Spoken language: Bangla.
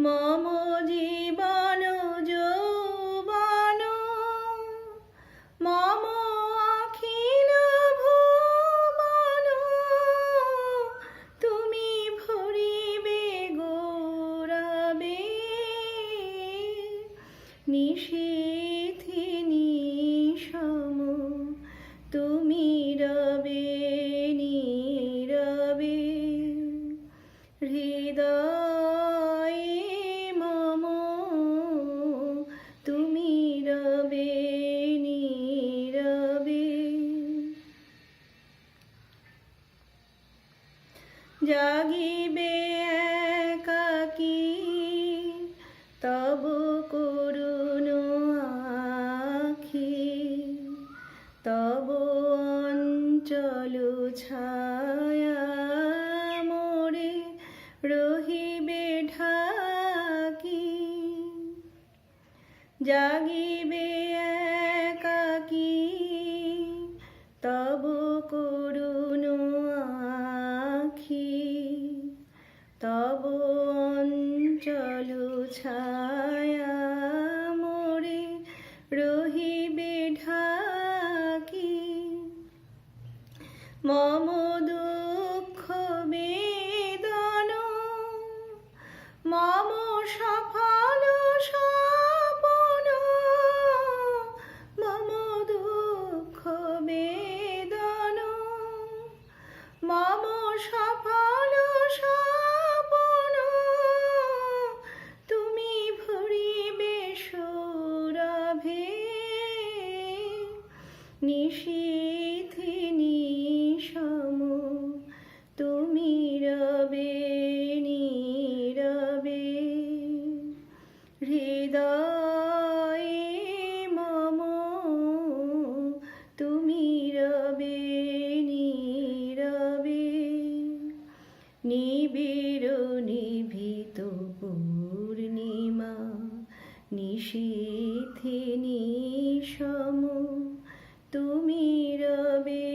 মম জীবন যৌবন মম অখিল ভুবন তুমি ভরিবে গৌরবে নিশীথিনী জাগিবে একাকী, তব করুণ আখি, তব অঞ্চল ছায়া মোরে রহিবে ঢাকি। জাগিবে একাকী, তব করুণ ছায়া মোরে রহিবে ঢাকি। মম দুঃখ বেদন, মম সফল সপন মম দুঃখ বেদন, মম সফল নিষিধে নিশম তুমি রবে হৃদয় মম তুমি রবে পূর্ণিমা নিষিধে নিশম তুমি রবে